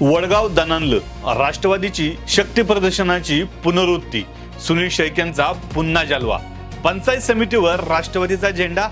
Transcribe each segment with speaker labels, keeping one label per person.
Speaker 1: वडगाव दनानलं राष्ट्रवादीची शक्ती प्रदर्शनाची पुनरुत्ती सुनील शेख यांचा पुन्हा जालवा. पंचायत समितीवर राष्ट्रवादीचा झेंडा.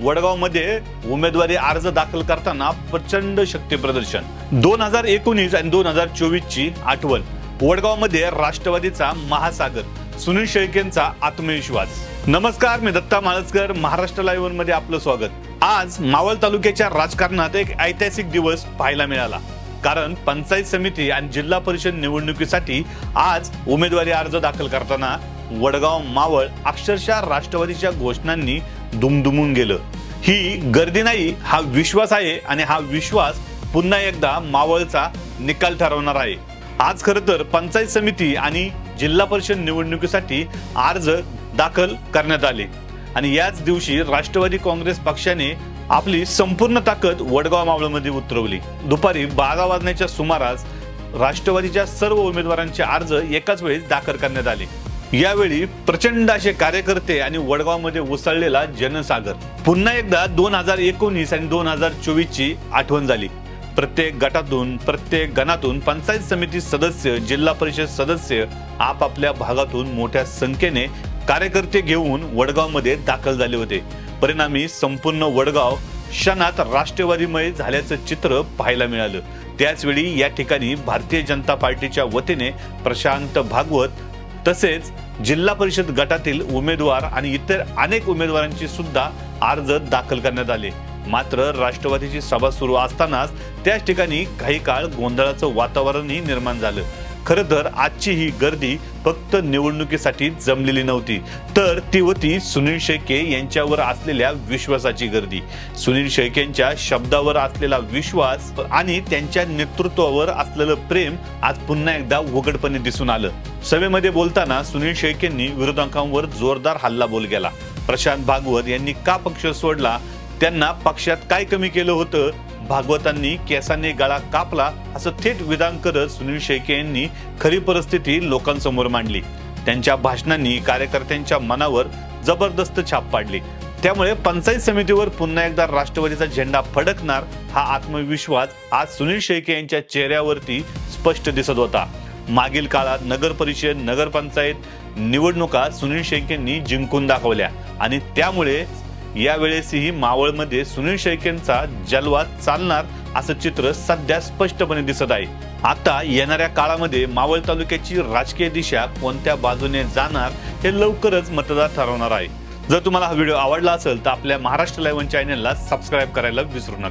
Speaker 1: वडगावमध्ये उमेदवारी अर्ज दाखल करताना प्रचंड शक्ती प्रदर्शन. दोन हजार एकोणीस आणि दोन हजार चोवीस ची आठवण. वडगावमध्ये राष्ट्रवादीचा महासागर. सुनील शेख यांचा आत्मविश्वास. नमस्कार मी दत्ता माळसकर महाराष्ट्र लाईव्हमध्ये आपलं स्वागत. आज मावळ तालुक्याच्या राजकारणात एक ऐतिहासिक दिवस पाहायला मिळाला. कारण पंचायत समिती आणि जिल्हा परिषद निवडणुकीसाठी आज उमेदवारी अर्ज दाखल करताना वडगाव मावळ अक्षरशः राष्ट्रवादीच्या घोषणांनी दुमदुमून गेलं. ही गर्दी नाही हा विश्वास आहे आणि हा विश्वास पुन्हा एकदा मावळचा निकाल ठरवणार आहे. आज खरं तर पंचायत समिती आणि जिल्हा परिषद निवडणुकीसाठी अर्ज दाखल करण्यात आले. आणि याच दिवशी राष्ट्रवादी काँग्रेस पक्षाने आपली संपूर्ण ताकद वडगाव मावळमध्ये उतरवली. दुपारी बारा वाजण्याच्या सुमारास राष्ट्रवादीच्या सर्व उमेदवारांचे अर्ज एकाच वेळी दाखल करण्यात आले. यावेळी प्रचंड असे कार्यकर्ते आणि वडगावमध्ये उसळलेला जनसागर. पुन्हा एकदा दोन हजार एकोणीस आणि दोन हजार चोवीस ची आठवण झाली. प्रत्येक गटातून प्रत्येक गणातून पंचायत समिती सदस्य जिल्हा परिषद सदस्य आपापल्या भागातून मोठ्या संख्येने कार्यकर्ते घेऊन वडगावमध्ये दाखल झाले होते. परिणामी संपूर्ण वडगाव क्षणात राष्ट्रवादीमय झाल्याचं चित्र पाहायला मिळालं. त्याचवेळी या ठिकाणी भारतीय जनता पार्टीच्या वतीने प्रशांत भागवत तसेच जिल्हा परिषद गटातील उमेदवार आणि इतर अनेक उमेदवारांची सुद्धा अर्ज दाखल करण्यात आले. मात्र राष्ट्रवादीची सभा सुरू असतानाच त्याच ठिकाणी काही काळ गोंधळाचं वातावरणही निर्माण झालं. खरं तर आजची ही गर्दी फक्त निवडणुकीसाठी जमलेली नव्हती. तर ती होती सुनील शेळके यांच्यावर असलेल्या विश्वासाची गर्दी. सुनील शेळकेंच्या शब्दावर असलेला विश्वास आणि त्यांच्या नेतृत्वावर असलेलं प्रेम आज पुन्हा एकदा उघडपणे दिसून आलं. सभेमध्ये बोलताना सुनील शेळकेंनी विरोधकांवर जोरदार हल्ला बोल केला. प्रशांत भागवत यांनी का पक्ष सोडला? त्यांना पक्षात काय कमी केलं होतं? भागवतांनी केसाने गळा कापला असं थेट विधान करत सुनील शेळके यांनी खरी परिस्थिती लोकांसमोर मांडली. त्यांच्या भाषणांनी कार्यकर्त्यांच्या मनावर जबरदस्त छाप पाडली. त्यामुळे पंचायत समितीवर पुन्हा एकदा राष्ट्रवादीचा झेंडा फडकणार हा आत्मविश्वास आज सुनील शेळके यांच्या चेहऱ्यावरती स्पष्ट दिसत होता. मागील काळात नगर परिषद नगरपंचायत निवडणुका सुनील शेळकेंनी जिंकून दाखवल्या आणि त्यामुळे यावेळेसही मावळमध्ये सुनील शेळकेंचा जलवा चालणार असं चित्र सध्या स्पष्टपणे दिसत आहे. आता येणाऱ्या काळामध्ये मावळ तालुक्याची राजकीय दिशा कोणत्या बाजूने जाणार हे लवकरच मतदार ठरवणार आहे. जर तुम्हाला हा व्हिडिओ आवडला असेल तर आपल्या महाराष्ट्र लाईव्ह चॅनलला सबस्क्राईब करायला विसरू नका.